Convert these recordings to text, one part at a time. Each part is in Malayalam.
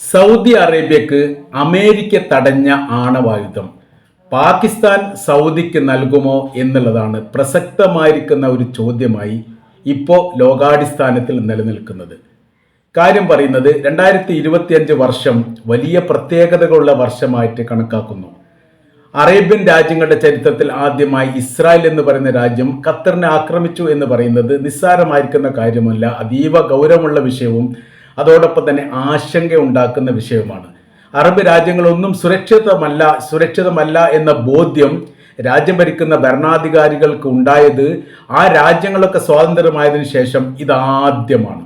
സൗദി അറേബ്യക്ക് അമേരിക്ക തടഞ്ഞ ആണവായുധം. പാകിസ്ഥാൻ സൗദിക്ക് നൽകുമോ എന്നുള്ളതാണ് പ്രസക്തമായിരിക്കുന്ന ഒരു ചോദ്യമായി ഇപ്പോൾ ലോകാടിസ്ഥാനത്തിൽ നിലനിൽക്കുന്നത്. കാര്യം പറയുന്നത് രണ്ടായിരത്തി ഇരുപത്തിയഞ്ച് വർഷം വലിയ പ്രത്യേകതകളുള്ള വർഷമായിട്ട് കണക്കാക്കുന്നു. അറേബ്യൻ രാജ്യങ്ങളുടെ ചരിത്രത്തിൽ ആദ്യമായി ഇസ്രായേൽ എന്ന് പറയുന്ന രാജ്യം ഖത്തറിനെ ആക്രമിച്ചു എന്ന് പറയുന്നത് നിസ്സാരമായിരിക്കുന്ന കാര്യമല്ല അതീവ ഗൗരവമുള്ള വിഷയവും അതോടൊപ്പം തന്നെ ആശങ്ക ഉണ്ടാക്കുന്ന വിഷയമാണ് അറബ് രാജ്യങ്ങളൊന്നും സുരക്ഷിതമല്ല സുരക്ഷിതമല്ല എന്ന ബോധ്യം രാജ്യം ഭരിക്കുന്ന ഭരണാധികാരികൾക്ക് ഉണ്ടായത് ആ രാജ്യങ്ങളൊക്കെ സ്വാതന്ത്ര്യമായതിനു ശേഷം ഇതാദ്യമാണ്.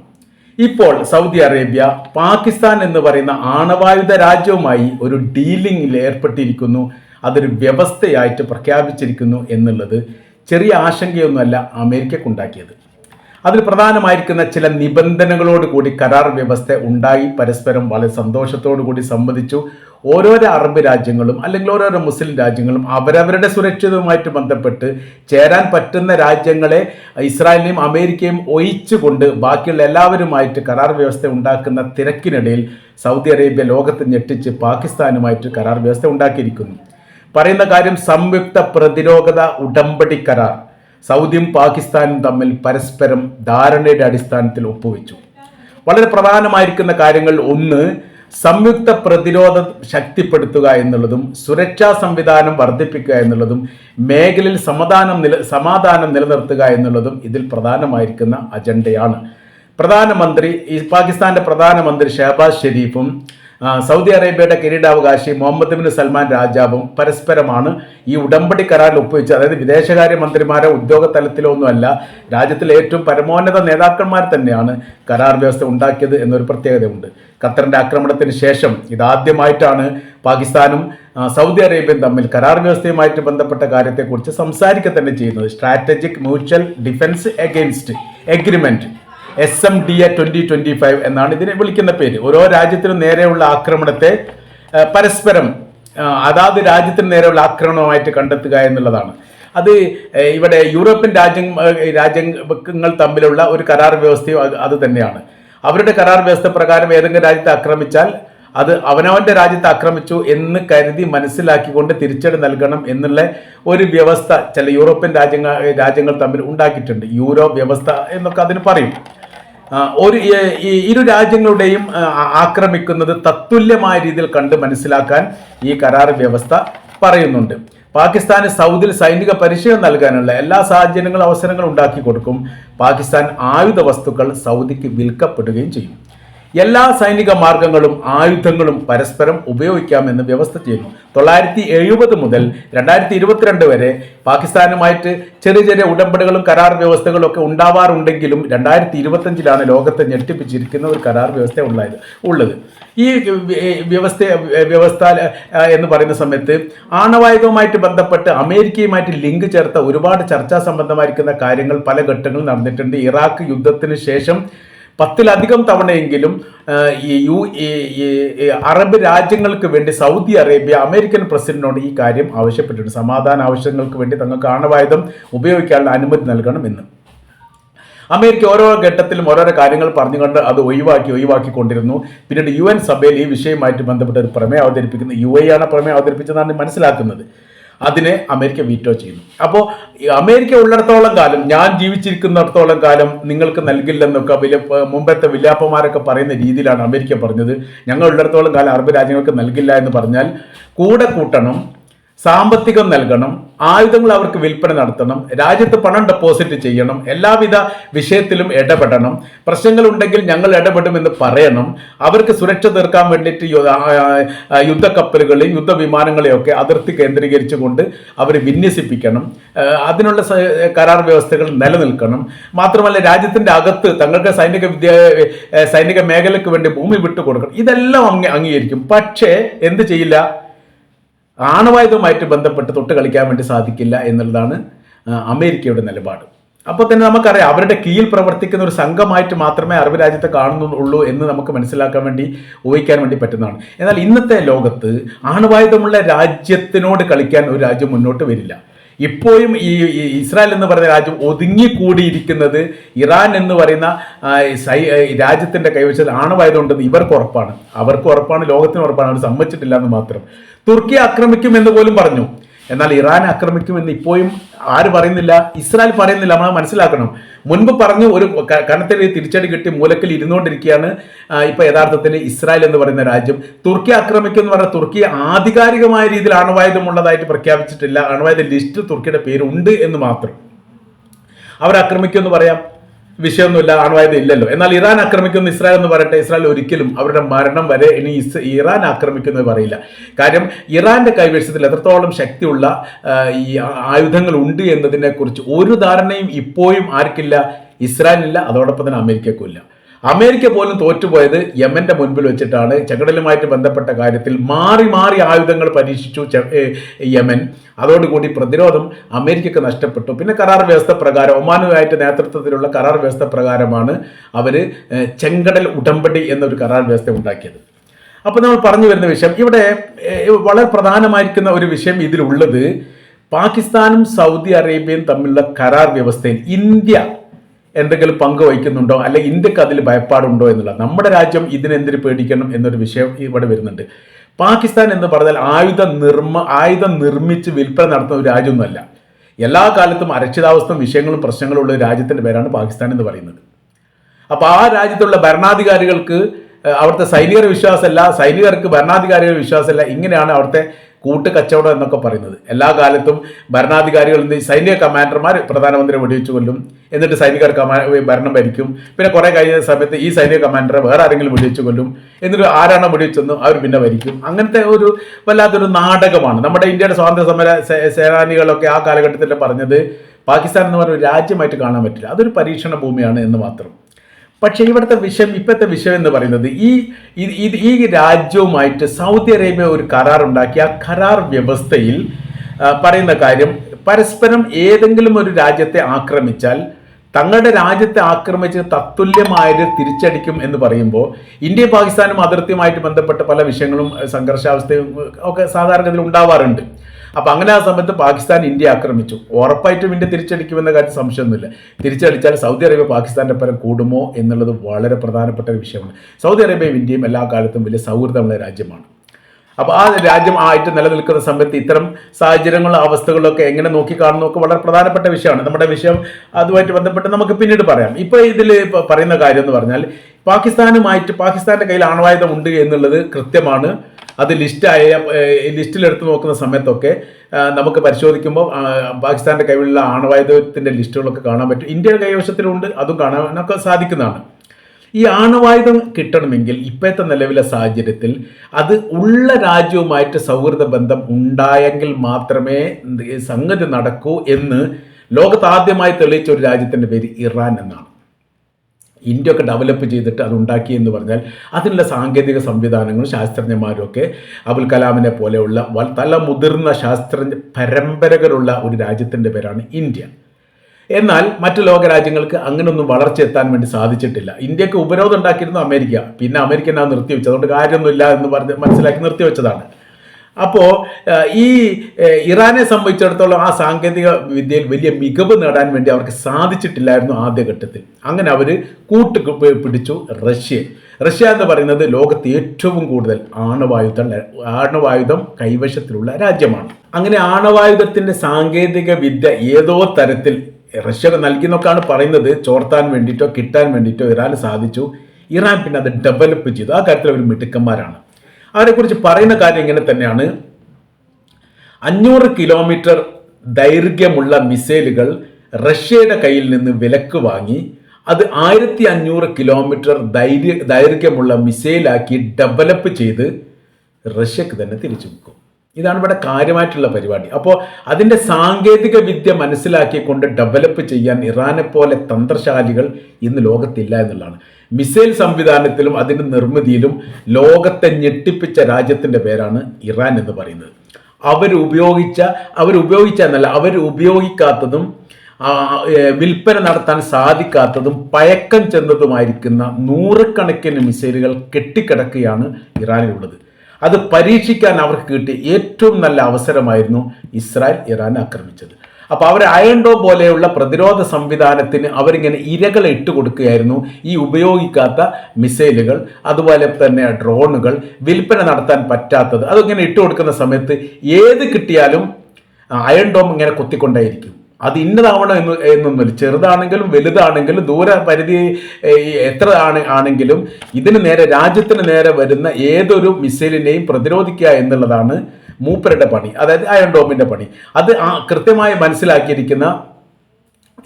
ഇപ്പോൾ സൗദി അറേബ്യ പാകിസ്ഥാൻ എന്ന് പറയുന്ന ആണവായുധ രാജ്യവുമായി ഒരു ഡീലിംഗിൽ ഏർപ്പെട്ടിരിക്കുന്നു. അതൊരു വ്യവസ്ഥയായിട്ട് പ്രഖ്യാപിച്ചിരിക്കുന്നു എന്നുള്ളത് ചെറിയ ആശങ്കയൊന്നുമല്ല അമേരിക്കക്കുണ്ടാക്കിയത്. അതിൽ പ്രധാനമായിരിക്കുന്ന ചില നിബന്ധനകളോട് കൂടി കരാർ വ്യവസ്ഥ ഉണ്ടായി. പരസ്പരം വളരെ സന്തോഷത്തോടു കൂടി സംവദിച്ചു. ഓരോരോ അറബ് രാജ്യങ്ങളും അല്ലെങ്കിൽ ഓരോരോ മുസ്ലിം രാജ്യങ്ങളും അവരവരുടെ സുരക്ഷിതവുമായിട്ട് ബന്ധപ്പെട്ട് ചേരാൻ പറ്റുന്ന രാജ്യങ്ങളെ ഇസ്രായേലിനെയും അമേരിക്കയും ഒഴിച്ചുകൊണ്ട് ബാക്കിയുള്ള എല്ലാവരുമായിട്ട് കരാർ വ്യവസ്ഥ ഉണ്ടാക്കുന്ന തിരക്കിനിടയിൽ സൗദി അറേബ്യ ലോകത്ത് ഞെട്ടിച്ച് പാകിസ്ഥാനുമായിട്ട് കരാർ വ്യവസ്ഥ ഉണ്ടാക്കിയിരിക്കുന്നു. പറയുന്ന കാര്യം സംയുക്ത പ്രതിരോധ ഉടമ്പടി കരാർ. സൗദിയും പാകിസ്ഥാനും തമ്മിൽ പരസ്പരം ധാരണയുടെ അടിസ്ഥാനത്തിൽ ഒപ്പുവെച്ചു. വളരെ പ്രധാനമായിരിക്കുന്ന കാര്യങ്ങൾ ഒന്ന് സംയുക്ത പ്രതിരോധം ശക്തിപ്പെടുത്തുക എന്നുള്ളതും സുരക്ഷാ സംവിധാനം വർദ്ധിപ്പിക്കുക എന്നുള്ളതും മേഖലയിൽ സമാധാനം നില സമാധാനം നിലനിർത്തുക എന്നുള്ളതും ഇതിൽ പ്രധാനമായിരിക്കുന്ന അജണ്ടയാണ്. പ്രധാനമന്ത്രി ഈ പാകിസ്ഥാന്റെ പ്രധാനമന്ത്രി ഷഹബാസ് ഷെരീഫും സൗദി അറേബ്യയുടെ കിരീടാവകാശി മുഹമ്മദ് ബിൻ സൽമാൻ രാജാവും പരസ്പരമാണ് ഈ ഉടമ്പടി കരാറിൽ ഒപ്പുവെച്ച് അതായത് വിദേശകാര്യ മന്ത്രിമാരെ ഉദ്യോഗ തലത്തിലോ ഒന്നുമല്ല രാജ്യത്തിലെ ഏറ്റവും പരമോന്നത നേതാക്കന്മാർ തന്നെയാണ് കരാർ വ്യവസ്ഥ ഉണ്ടാക്കിയത് എന്നൊരു പ്രത്യേകതയുണ്ട്. ഖത്തറിന്റെ ആക്രമണത്തിന് ശേഷം ഇതാദ്യമായിട്ടാണ് പാകിസ്ഥാനും സൗദി അറേബ്യയും തമ്മിൽ കരാർ വ്യവസ്ഥയുമായിട്ട് ബന്ധപ്പെട്ട കാര്യത്തെക്കുറിച്ച് സംസാരിക്കുക തന്നെ ചെയ്യുന്നത്. Strategic mutual defence against agreement S M D A twenty twenty five എന്നാണ് ഇതിനെ വിളിക്കുന്ന പേര്. ഓരോ രാജ്യത്തിനും നേരെയുള്ള ആക്രമണത്തെ പരസ്പരം അതാത് രാജ്യത്തിന് നേരെയുള്ള ആക്രമണമായിട്ട് കണ്ടെത്തുക എന്നുള്ളതാണ്. അത് ഇവിടെ യൂറോപ്യൻ രാജ്യ രാജ്യങ്ങൾ തമ്മിലുള്ള ഒരു കരാർ വ്യവസ്ഥയും അത് തന്നെയാണ്. അവരുടെ കരാർ വ്യവസ്ഥ പ്രകാരം ഏതെങ്കിലും രാജ്യത്തെ ആക്രമിച്ചാൽ അത് അവനവന്റെ രാജ്യത്ത് ആക്രമിച്ചു എന്ന് കരുതി മനസ്സിലാക്കിക്കൊണ്ട് തിരിച്ചടി നൽകണം എന്നുള്ള ഒരു വ്യവസ്ഥ ചില യൂറോപ്യൻ രാജ്യങ്ങൾ രാജ്യങ്ങൾ തമ്മിൽ ഉണ്ടാക്കിയിട്ടുണ്ട്. യൂറോ വ്യവസ്ഥ എന്നൊക്കെ അതിന് പറയും. ഒരു ഇരു രാജ്യങ്ങളുടെയും ആക്രമിക്കുന്നത് തത്തുല്യമായ രീതിയിൽ കണ്ട് മനസ്സിലാക്കാൻ ഈ കരാർ വ്യവസ്ഥ പറയുന്നുണ്ട്. പാകിസ്ഥാന് സൗദിയിൽ സൈനിക പരിശീലനം നൽകാനുള്ള എല്ലാ സാഹചര്യങ്ങളും അവസരങ്ങളും ഉണ്ടാക്കി കൊടുക്കും. പാകിസ്ഥാൻ ആയുധ വസ്തുക്കൾ സൗദിക്ക് വിൽക്കപ്പെടുകയും ചെയ്യും. എല്ലാ സൈനിക മാർഗങ്ങളും ആയുധങ്ങളും പരസ്പരം ഉപയോഗിക്കാമെന്ന് വ്യവസ്ഥ ചെയ്യുന്നു. തൊള്ളായിരത്തി എഴുപത് മുതൽ രണ്ടായിരത്തി ഇരുപത്തിരണ്ട് വരെ പാകിസ്ഥാനുമായിട്ട് ചെറിയ ചെറിയ ഉടമ്പടികളും കരാർ വ്യവസ്ഥകളും ഒക്കെ ഉണ്ടാവാറുണ്ടെങ്കിലും രണ്ടായിരത്തി ഇരുപത്തഞ്ചിലാണ് ലോകത്തെ ഞെട്ടിപ്പിച്ചിരിക്കുന്ന ഒരു കരാർ വ്യവസ്ഥ ഉള്ളത് ഉള്ളത്. ഈ വ്യവസ്ഥ വ്യവസ്ഥ എന്ന് പറയുന്ന സമയത്ത് ആണവായുധവുമായിട്ട് ബന്ധപ്പെട്ട് അമേരിക്കയുമായിട്ട് ലിങ്ക് ചേർത്ത ഒരുപാട് ചർച്ചാ സംബന്ധമായിരിക്കുന്ന കാര്യങ്ങൾ പല ഘട്ടങ്ങളിൽ നടന്നിട്ടുണ്ട്. ഇറാഖ് യുദ്ധത്തിന് ശേഷം പത്തിലധികം തവണയെങ്കിലും ഈ യു അറബ് രാജ്യങ്ങൾക്ക് വേണ്ടി സൗദി അറേബ്യ അമേരിക്കൻ പ്രസിഡന്റിനോട് ഈ കാര്യം ആവശ്യപ്പെട്ടിട്ടുണ്ട്. സമാധാന ആവശ്യങ്ങൾക്ക് വേണ്ടി തങ്ങൾക്ക് ആണവായുധം ഉപയോഗിക്കാനുള്ള അനുമതി നൽകണമെന്ന്. അമേരിക്ക ഓരോ ഘട്ടത്തിലും ഓരോരോ കാര്യങ്ങൾ പറഞ്ഞുകൊണ്ട് അത് ഒഴിവാക്കി ഒഴിവാക്കിക്കൊണ്ടിരുന്നു പിന്നീട് യു എൻ സഭയിൽ ഈ വിഷയവുമായിട്ട് ബന്ധപ്പെട്ട ഒരു പ്രമേയം അവതരിപ്പിക്കുന്നത് യു എ ആണ് പ്രമേയം അവതരിപ്പിച്ചതെന്നാണ് മനസ്സിലാക്കുന്നത്. അതിനെ അമേരിക്ക വീറ്റോ ചെയ്യുന്നു. അപ്പോൾ അമേരിക്ക ഉള്ളിടത്തോളം കാലം ഞാൻ ജീവിച്ചിരിക്കുന്നിടത്തോളം കാലം നിങ്ങൾക്ക് നൽകില്ലെന്നൊക്കെ വില മുമ്പത്തെ വില്ലാപ്പമാരൊക്കെ പറയുന്ന രീതിയിലാണ് അമേരിക്ക പറഞ്ഞത്. ഞങ്ങൾ ഉള്ളിടത്തോളം കാലം അറബ് രാജ്യങ്ങൾക്ക് നൽകില്ല എന്ന് പറഞ്ഞാൽ കൂടെ കൂട്ടണം സാമ്പത്തികം നൽകണം ആയുധങ്ങൾ അവർക്ക് വിൽപ്പന നടത്തണം രാജ്യത്ത് പണം ഡെപ്പോസിറ്റ് ചെയ്യണം എല്ലാവിധ വിഷയത്തിലും ഇടപെടണം. പ്രശ്നങ്ങൾ ഉണ്ടെങ്കിൽ ഞങ്ങൾ ഇടപെടുമെന്ന് പറയണം. അവർക്ക് സുരക്ഷ തീർക്കാൻ വേണ്ടിയിട്ട് യുദ്ധക്കപ്പലുകളെയും യുദ്ധവിമാനങ്ങളെയൊക്കെ അതിർത്തി കേന്ദ്രീകരിച്ചുകൊണ്ട് അവർ വിന്യസിപ്പിക്കണം. അതിനുള്ള കരാർ വ്യവസ്ഥകൾ നിലനിൽക്കണം. മാത്രമല്ല രാജ്യത്തിന്റെ അകത്ത് തങ്ങൾക്ക് സൈനിക വിദ്യ സൈനിക മേഖലയ്ക്ക് വേണ്ടി ഭൂമി വിട്ടുകൊടുക്കണം. ഇതെല്ലാം അംഗീകരിക്കും. പക്ഷേ എന്ത് ചെയ്യില്ല? ആണവായുധവുമായിട്ട് ബന്ധപ്പെട്ട് തൊട്ട് കളിക്കാൻ വേണ്ടി സാധിക്കില്ല എന്നുള്ളതാണ് അമേരിക്കയുടെ നിലപാട്. അപ്പോൾ തന്നെ നമുക്കറിയാം അവരുടെ കീഴിൽ പ്രവർത്തിക്കുന്ന ഒരു സംഘമായിട്ട് മാത്രമേ അറബ് രാജ്യത്തെ കാണുന്നുള്ളൂ എന്ന് നമുക്ക് മനസ്സിലാക്കാൻ വേണ്ടി ഊഹിക്കാൻ വേണ്ടി പറ്റുന്നതാണ്. എന്നാൽ ഇന്നത്തെ ലോകത്ത് ആണവായുധമുള്ള രാജ്യത്തിനോട് കളിക്കാൻ ഒരു രാജ്യം മുന്നോട്ട് വരില്ല. ഇപ്പോഴും ഈ ഇസ്രായേൽ എന്ന് പറയുന്ന രാജ്യം ഒതുങ്ങിക്കൂടിയിരിക്കുന്നത് ഇറാൻ എന്ന് പറയുന്ന സൈ രാജ്യത്തിന്റെ കൈവശത്തിൽ ആണവായതുണ്ടെന്ന് ഇവർക്ക് ഉറപ്പാണ്. അവർക്ക് ഉറപ്പാണ് ലോകത്തിന് ഉറപ്പാണ്. അവർ സമ്മതിച്ചിട്ടില്ല എന്ന് മാത്രം. തുർക്കി ആക്രമിക്കും എന്ന് പോലും പറഞ്ഞു. എന്നാൽ ഇറാൻ ആക്രമിക്കുമെന്ന് ഇപ്പോഴും ആര് പറയുന്നില്ല? ഇസ്രായേൽ പറയുന്നില്ല നമ്മൾ മനസ്സിലാക്കണം. മുൻപ് പറഞ്ഞു ഒരു കനത്തിൽ തിരിച്ചടി കിട്ടി മൂലക്കിൽ ഇരുന്നുകൊണ്ടിരിക്കുകയാണ് ഇപ്പൊ യഥാർത്ഥത്തിൽ ഇസ്രായേൽ എന്ന് പറയുന്ന രാജ്യം. തുർക്കി ആക്രമിക്കും എന്ന് പറഞ്ഞാൽ തുർക്കി ആധികാരികമായ രീതിയിൽ അണുവായുധമുള്ളതായിട്ട് പ്രഖ്യാപിച്ചിട്ടില്ല. അണുവായുധ ലിസ്റ്റ് തുർക്കിയുടെ പേരുണ്ട് എന്ന് മാത്രം. അവരാക്രമിക്കുമെന്ന് പറയാം. വിഷയമൊന്നുമില്ല അണുവായുധം ഇല്ലല്ലോ. എന്നാൽ ഇറാൻ ആക്രമിക്കുന്ന ഇസ്രായേൽ എന്ന് പറയട്ടെ ഇസ്രായേൽ ഒരിക്കലും അവരുടെ മരണം വരെ ഇനി ഇറാൻ ആക്രമിക്കുന്നത് പറയില്ല. കാര്യം ഇറാന്റെ കൈവശത്തിൽ എത്രത്തോളം ശക്തിയുള്ള ഈ ആയുധങ്ങൾ ഉണ്ട് എന്നതിനെ കുറിച്ച് ഒരു ധാരണയും ഇപ്പോഴും ആർക്കില്ല ഇസ്രായേലില്ല അതോടൊപ്പം തന്നെ അമേരിക്കക്കും ഇല്ല. അമേരിക്ക പോലും തോറ്റുപോയത് യമന്റെ മുൻപിൽ വെച്ചിട്ടാണ്. ചെങ്കടലുമായിട്ട് ബന്ധപ്പെട്ട കാര്യത്തിൽ മാറി മാറി ആയുധങ്ങൾ പരീക്ഷിച്ചു യമൻ. അതോടുകൂടി പ്രതിരോധം അമേരിക്കക്ക് നഷ്ടപ്പെട്ടു. പിന്നെ കരാർ വ്യവസ്ഥ പ്രകാരം ഒമാനുമായിട്ട് നേതൃത്വത്തിലുള്ള കരാർ വ്യവസ്ഥ പ്രകാരമാണ് അവർ ചെങ്കടൽ ഉടമ്പടി എന്നൊരു കരാർ വ്യവസ്ഥ ഉണ്ടാക്കിയത്. അപ്പോൾ നമ്മൾ പറഞ്ഞു വരുന്ന വിഷയം ഇവിടെ വളരെ പ്രധാനമായിരിക്കുന്ന ഒരു വിഷയം ഇതിലുള്ളത്. പാകിസ്ഥാനും സൗദി അറേബ്യയും തമ്മിലുള്ള കരാർ വ്യവസ്ഥയിൽ ഇന്ത്യ എന്തെങ്കിലും പങ്ക് വഹിക്കുന്നുണ്ടോ? അല്ലെ ഇന്ത്യയ്ക്ക് അതിൽ ഭയപ്പാടുണ്ടോ എന്നുള്ള നമ്മുടെ രാജ്യം ഇതിനെന്തിന് പേടിക്കണം എന്നൊരു വിഷയം ഇവിടെ വരുന്നുണ്ട്. പാകിസ്ഥാൻ എന്ന് പറഞ്ഞാൽ ആയുധ നിർമ്മ ആയുധം നിർമ്മിച്ച് വിൽപ്പന നടത്തുന്ന ഒരു രാജ്യമൊന്നുമല്ല. എല്ലാ കാലത്തും അരക്ഷിതാവസ്ഥ വിഷയങ്ങളും പ്രശ്നങ്ങളും ഉള്ള ഒരു രാജ്യത്തിന്റെ പേരാണ് പാകിസ്ഥാൻ എന്ന് പറയുന്നത്. അപ്പോൾ ആ രാജ്യത്തുള്ള ഭരണാധികാരികൾക്ക് അവിടുത്തെ സൈനികർ വിശ്വാസമല്ല സൈനികർക്ക് ഭരണാധികാരികൾ വിശ്വാസമല്ല ഇങ്ങനെയാണ് അവിടുത്തെ കൂട്ടുകച്ചവടം എന്നൊക്കെ പറയുന്നത്. എല്ലാ കാലത്തും ഭരണാധികാരികൾ എന്ത്? സൈനിക കമാൻഡർമാർ പ്രധാനമന്ത്രി വെടിവെച്ച് കൊല്ലും. എന്നിട്ട് സൈനികർ കമാ ഭരണം ഭരിക്കും. പിന്നെ കുറേ കഴിഞ്ഞ സമയത്ത് ഈ സൈനിക കമാൻഡറെ വേറെ ആരെങ്കിലും വെടിവെച്ച് കൊല്ലും. എന്നിട്ട് ആരാണോ വെടിവെച്ചെന്ന് അവർ പിന്നെ ഭരിക്കും. അങ്ങനത്തെ ഒരു വല്ലാത്തൊരു നാടകമാണ്. നമ്മുടെ ഇന്ത്യയുടെ സ്വാതന്ത്ര്യ സമര സേനാനികളൊക്കെ ആ കാലഘട്ടത്തിൽ പറഞ്ഞത് പാകിസ്ഥാൻ എന്ന് പറഞ്ഞ രാജ്യമായിട്ട് കാണാൻ പറ്റില്ല. അതൊരു പരീക്ഷണ ഭൂമിയാണ് എന്ന് മാത്രം. പക്ഷേ ഇവിടുത്തെ വിഷയം ഇപ്പോഴത്തെ വിഷയം എന്ന് പറയുന്നത് ഈ ഇത് ഈ രാജ്യവുമായിട്ട് സൗദി അറേബ്യ ഒരു കരാർ ഉണ്ടാക്കി ആ കരാർ വ്യവസ്ഥയിൽ പറയുന്ന കാര്യം പരസ്പരം ഏതെങ്കിലും ഒരു രാജ്യത്തെ ആക്രമിച്ചാൽ തങ്ങളുടെ രാജ്യത്തെ ആക്രമിച്ച് തത്തുല്യമായത് തിരിച്ചടിക്കും എന്ന് പറയുമ്പോൾ ഇന്ത്യയും പാകിസ്ഥാനും അതിർത്തിയുമായിട്ട് ബന്ധപ്പെട്ട പല വിഷയങ്ങളും സംഘർഷാവസ്ഥയും ഒക്കെ സാധാരണഗതിയിൽ ഉണ്ടാവാറുണ്ട്. അപ്പൊ അങ്ങനെ ആ സമയത്ത് പാകിസ്ഥാൻ ഇന്ത്യ ആക്രമിച്ചു. ഉറപ്പായിട്ടും ഇന്ത്യ തിരിച്ചടിക്കുമെന്ന കാര്യം സംശയമൊന്നുമില്ല. തിരിച്ചടിച്ചാൽ സൗദി അറേബ്യ പാകിസ്ഥാന്റെ പരം കൂടുമോ എന്നുള്ളത് വളരെ പ്രധാനപ്പെട്ട ഒരു വിഷയമാണ്. സൗദി അറേബ്യയും ഇന്ത്യയും എല്ലാ കാലത്തും വലിയ സൗഹൃദമുള്ള രാജ്യമാണ്. അപ്പോൾ ആ രാജ്യം ആയിട്ട് നിലനിൽക്കുന്ന സമയത്ത് ഇത്തരം സാഹചര്യങ്ങളും അവസ്ഥകളൊക്കെ എങ്ങനെ നോക്കിക്കാണുന്നൊക്കെ വളരെ പ്രധാനപ്പെട്ട വിഷയമാണ്. നമ്മുടെ വിഷയം അതുമായിട്ട് ബന്ധപ്പെട്ട് നമുക്ക് പിന്നീട് പറയാം. ഇപ്പോൾ ഇതിൽ പറയുന്ന കാര്യം എന്ന് പറഞ്ഞാൽ പാകിസ്ഥാനുമായിട്ട് പാകിസ്ഥാന്റെ കയ്യിൽ ആണവായുധം ഉണ്ട് എന്നുള്ളത് കൃത്യമാണ്. അത് ലിസ്റ്റായ ലിസ്റ്റിലെടുത്ത് നോക്കുന്ന സമയത്തൊക്കെ നമുക്ക് പരിശോധിക്കുമ്പോൾ പാകിസ്ഥാന്റെ കയ്യിലുള്ള ആണവായുധത്തിന്റെ ലിസ്റ്റുകളൊക്കെ കാണാൻ പറ്റും. ഇന്ത്യയുടെ കൈവശത്തിലുണ്ട് അതും കാണാനൊക്കെ സാധിക്കുന്നതാണ്. ഈ ആണവായുധം കിട്ടണമെങ്കിൽ ഇപ്പോഴത്തെ നിലവിലെ സാഹചര്യത്തിൽ അത് ഉള്ള രാജ്യവുമായിട്ട് സൗഹൃദ ബന്ധം ഉണ്ടായെങ്കിൽ മാത്രമേ സംഗതി നടക്കൂ എന്ന് ലോകത്ത് ആദ്യമായി തെളിയിച്ച ഒരു രാജ്യത്തിന്റെ പേര് ഇറാൻ എന്നാണ്. ഇന്ത്യ ഒക്കെ ഡെവലപ്പ് ചെയ്തിട്ട് അത് ഉണ്ടാക്കി എന്ന് പറഞ്ഞാൽ അതിനുള്ള സാങ്കേതിക സംവിധാനങ്ങളും ശാസ്ത്രജ്ഞന്മാരും ഒക്കെ അബുൽ കലാമിനെ പോലെയുള്ള തല മുതിർന്ന ശാസ്ത്രജ്ഞ പരമ്പരകളുള്ള ഒരു രാജ്യത്തിന്റെ പേരാണ് ഇന്ത്യ. എന്നാൽ മറ്റു ലോകരാജ്യങ്ങൾക്ക് അങ്ങനൊന്നും വളർച്ച എത്താൻ വേണ്ടി സാധിച്ചിട്ടില്ല. ഇന്ത്യയ്ക്ക് ഉപരോധം ഉണ്ടാക്കിയിരുന്നു അമേരിക്ക. പിന്നെ അമേരിക്കൻ നിർത്തി നിർത്തിവെച്ചത് അതുകൊണ്ട് കാര്യമൊന്നുമില്ല എന്ന് പറഞ്ഞ് മനസ്സിലാക്കി നിർത്തിവെച്ചതാണ് അപ്പോൾ ഈ ഇറാനെ സംബന്ധിച്ചിടത്തോളം ആ സാങ്കേതിക വിദ്യയിൽ വലിയ മികവ് നേടാൻ വേണ്ടി അവർക്ക് സാധിച്ചിട്ടില്ലായിരുന്നു ആദ്യഘട്ടത്തിൽ. അങ്ങനെ അവർ കൂട്ട് പിടിച്ചു റഷ്യ. റഷ്യ എന്ന് പറയുന്നത് ലോകത്ത് ഏറ്റവും കൂടുതൽ ആണവായുധം ആണവായുധം കൈവശത്തിലുള്ള രാജ്യമാണ്. അങ്ങനെ ആണവായുധത്തിന്റെ സാങ്കേതിക വിദ്യ ഏതോ തരത്തിൽ റഷ്യ നൽകിയെന്നൊക്കെയാണ് പറയുന്നത്. ചോർത്താൻ വേണ്ടിയിട്ടോ കിട്ടാൻ വേണ്ടിയിട്ടോ ഇറാന് സാധിച്ചു. ഇറാൻ പിന്നെ അത് ഡെവലപ്പ് ചെയ്തു. ആ കാര്യത്തിൽ അവർ മിടുക്കന്മാരാണ്. അവരെക്കുറിച്ച് പറയുന്ന കാര്യം ഇങ്ങനെ തന്നെയാണ്. അഞ്ഞൂറ് കിലോമീറ്റർ ദൈർഘ്യമുള്ള മിസൈലുകൾ റഷ്യയുടെ കയ്യിൽ നിന്ന് വിലക്ക് വാങ്ങി അത് ആയിരത്തി അഞ്ഞൂറ് കിലോമീറ്റർ ദൈർഘ്യമുള്ള മിസൈലാക്കി ഡെവലപ്പ് ചെയ്ത് റഷ്യക്ക് തന്നെ തിരിച്ചു വെക്കും ഇതാണ് ഇവിടെ കാര്യമായിട്ടുള്ള പരിപാടി. അപ്പോൾ അതിന്റെ സാങ്കേതിക വിദ്യ മനസ്സിലാക്കിക്കൊണ്ട് ഡെവലപ്പ് ചെയ്യാൻ ഇറാനെ പോലെ തന്ത്രശാലികൾ ഇന്ന് ലോകത്തില്ല എന്നുള്ളതാണ്. മിസൈൽ സംവിധാനത്തിലും അതിന്റെ നിർമ്മിതിയിലും ലോകത്തെ ഞെട്ടിപ്പിച്ച രാജ്യത്തിന്റെ പേരാണ് ഇറാൻ എന്ന് പറയുന്നത്. അവരുപയോഗിച്ച അവരുപയോഗിച്ച എന്നല്ല അവരുപയോഗിക്കാത്തതും വിൽപ്പന നടത്താൻ സാധിക്കാത്തതും പയക്കം ചെന്നതുമായിരിക്കുന്ന നൂറുകണക്കിന് മിസൈലുകൾ കെട്ടിക്കിടക്കുകയാണ് ഇറാനിലുള്ളത്. അത് പരീക്ഷിക്കാൻ അവർക്ക് കിട്ടിയ ഏറ്റവും നല്ല അവസരമായിരുന്നു ഇസ്രായേൽ ഇറാൻ ആക്രമിച്ചത്. അപ്പോൾ അവർ അയൺ ഡോം പോലെയുള്ള പ്രതിരോധ സംവിധാനത്തിന് അവരിങ്ങനെ ഇരകളെ ഇട്ട് കൊടുക്കുകയായിരുന്നു. ഈ ഉപയോഗിക്കാത്ത മിസൈലുകൾ അതുപോലെ തന്നെ ഡ്രോണുകൾ വിൽപ്പന നടത്താൻ പറ്റാത്തത് അതിങ്ങനെ ഇട്ട് കൊടുക്കുന്ന സമയത്ത് ഏത് കിട്ടിയാലും അയൺ ഡോം ഇങ്ങനെ കുത്തിക്കൊണ്ടേയിരിക്കും. അത് ഇന്നതാവണം എന്ന് എന്നൊന്നുമില്ല. ചെറുതാണെങ്കിലും വലുതാണെങ്കിലും ദൂര പരിധി എത്ര ആണ് ആണെങ്കിലും ഇതിന് നേരെ രാജ്യത്തിന് നേരെ വരുന്ന ഏതൊരു മിസൈലിനെയും പ്രതിരോധിക്കുക എന്നുള്ളതാണ് മൂപ്പരുടെ പണി. അതായത് അയൺ ഡോമിന്റെ പണി. അത് കൃത്യമായി മനസ്സിലാക്കിയിരിക്കുന്ന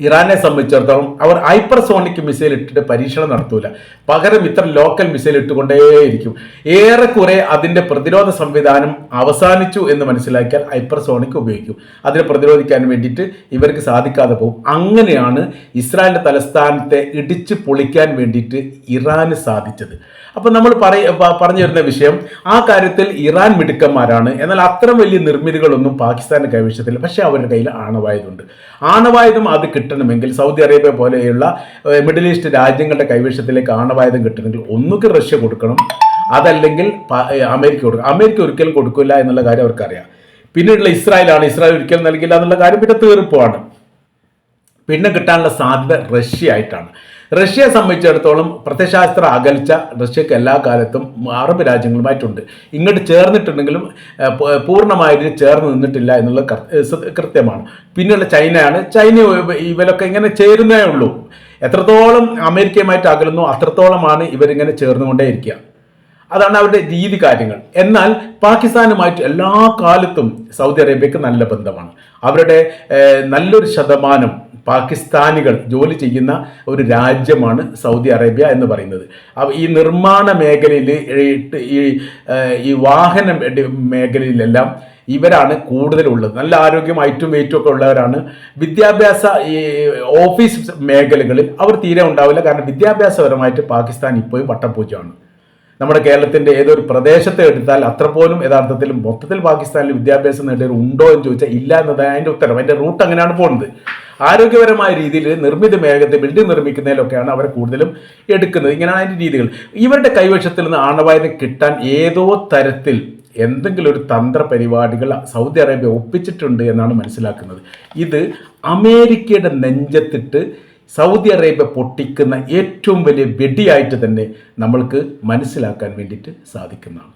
ഇറാനെ സംബന്ധിച്ചിടത്തോളം അവർ ഹൈപ്പർസോണിക് മിസൈൽ ഇട്ടിട്ട് പരീക്ഷണം നടത്തൂല. പകരം ഇത്ര ലോക്കൽ മിസൈൽ ഇട്ടുകൊണ്ടേയിരിക്കും. ഏറെക്കുറെ അതിന്റെ പ്രതിരോധ സംവിധാനം അവസാനിച്ചു എന്ന് മനസ്സിലാക്കിയാൽ ഹൈപ്പർസോണിക് ഉപയോഗിക്കും. അതിനെ പ്രതിരോധിക്കാൻ വേണ്ടിയിട്ട് ഇവർക്ക് സാധിക്കാതെ പോകും. അങ്ങനെയാണ് ഇസ്രായേലിന്റെ തലസ്ഥാനത്തെ ഇടിച്ചു പൊളിക്കാൻ വേണ്ടിയിട്ട് ഇറാന് സാധിച്ചത്. അപ്പോൾ നമ്മൾ പറഞ്ഞു വരുന്ന വിഷയം ആ കാര്യത്തിൽ ഇറാൻ മിടുക്കന്മാരാണ്. എന്നാൽ അത്ര വലിയ നിർമ്മിതികളൊന്നും പാകിസ്ഥാന് കൈവശത്തില്ല. പക്ഷേ അവരുടെ കയ്യിൽ ആണവായുധമുണ്ട് ആണവായുധം അത് കിട്ടണമെങ്കിൽ സൗദി അറേബ്യ പോലെയുള്ള മിഡിൽ ഈസ്റ്റ് രാജ്യങ്ങളുടെ കൈവശത്തിലേക്ക് ആണവായുധം കിട്ടണമെങ്കിൽ ഒന്നുകിൽ റഷ്യ കൊടുക്കണം അതല്ലെങ്കിൽ അമേരിക്ക കൊടുക്കണം അമേരിക്ക ഒരിക്കലും കൊടുക്കില്ല എന്നുള്ള കാര്യം അവർക്കറിയാം. പിന്നീടുള്ള ഇസ്രായേലാണ് ഇസ്രായേൽ ഒരിക്കലും നൽകില്ല എന്നുള്ള കാര്യം പിന്നെ തീർപ്പുമാണ് പിന്നെ കിട്ടാനുള്ള സാധ്യത റഷ്യ ആയിട്ടാണ്. റഷ്യയെ സംബന്ധിച്ചിടത്തോളം പ്രത്യശാസ്ത്ര അകൽച്ച റഷ്യക്ക് എല്ലാ കാലത്തും അറബ് രാജ്യങ്ങളുമായിട്ടുണ്ട്. ഇങ്ങോട്ട് ചേർന്നിട്ടുണ്ടെങ്കിലും പൂർണമായിട്ട് ചേർന്ന് നിന്നിട്ടില്ല എന്നുള്ള കൃത്യമാണ്. പിന്നെയുള്ള ചൈനയാണ്. ചൈന ഇവ- ഇവരൊക്കെ ഇങ്ങനെ ചേരുന്നേ ഉള്ളൂ. എത്രത്തോളം അമേരിക്കയുമായിട്ട് അകലുന്നു അത്രത്തോളമാണ് ഇവരിങ്ങനെ ചേർന്നുകൊണ്ടേയിരിക്കുക. അതാണ് അവരുടെ രീതി കാര്യങ്ങൾ. എന്നാൽ പാകിസ്ഥാനുമായിട്ട് എല്ലാ കാലത്തും സൗദി അറേബ്യക്ക് നല്ല ബന്ധമാണ്. അവരുടെ നല്ലൊരു ശതമാനം പാകിസ്ഥാനികൾ ജോലി ചെയ്യുന്ന ഒരു രാജ്യമാണ് സൗദി അറേബ്യ എന്ന് പറയുന്നത്. ഈ നിർമ്മാണ മേഖലയിൽ ഈ- ഈ വാഹന മേഖലയിലെല്ലാം ഇവരാണ് കൂടുതലുള്ളത്. നല്ല ആരോഗ്യം ഐറ്റും വെയിറ്റും ഒക്കെ ഉള്ളവരാണ്. വിദ്യാഭ്യാസ ഈ ഓഫീസ് മേഖലകളിൽ അവർ തീരെ ഉണ്ടാവില്ല. കാരണം വിദ്യാഭ്യാസപരമായിട്ട് പാകിസ്ഥാൻ ഇപ്പോഴും വട്ടപ്പൂജയാണ് നമ്മുടെ കേരളത്തിന്റെ ഏതൊരു പ്രദേശത്തെ എടുത്താൽ അത്ര പോലും യഥാർത്ഥത്തിൽ മൊത്തത്തിൽ പാകിസ്ഥാനിൽ വിദ്യാഭ്യാസം നേടിയവർ ഉണ്ടോ എന്ന് ചോദിച്ചാൽ ഇല്ല എന്നതാണ് അതിന്റെ ഉത്തരം. അതിന്റെ റൂട്ട് അങ്ങനെയാണ് പോകുന്നത്. ആരോഗ്യപരമായ രീതിയിൽ നിർമ്മിത മേഖലത്തെ ബിൽഡിംഗ് നിർമ്മിക്കുന്നതിലൊക്കെയാണ് അവർ കൂടുതലും എടുക്കുന്നത്. ഇങ്ങനെയാണ് അതിന്റെ രീതികൾ. ഇവരുടെ കൈവശത്തിൽ നിന്ന് ആണവായുധം കിട്ടാൻ ഏതോ തരത്തിൽ എന്തെങ്കിലും ഒരു തന്ത്ര പരിപാടികൾ സൗദി അറേബ്യ ഒപ്പിച്ചിട്ടുണ്ട് എന്നാണ് മനസ്സിലാക്കുന്നത്. ഇത് അമേരിക്കയുടെ നെഞ്ചത്തിട്ട് സൗദി അറേബ്യ പൊട്ടിക്കുന്ന ഏറ്റവും വലിയ വെടിയായിട്ട് തന്നെ നമ്മൾക്ക് മനസ്സിലാക്കാൻ വേണ്ടിയിട്ട് സാധിക്കുന്നതാണ്.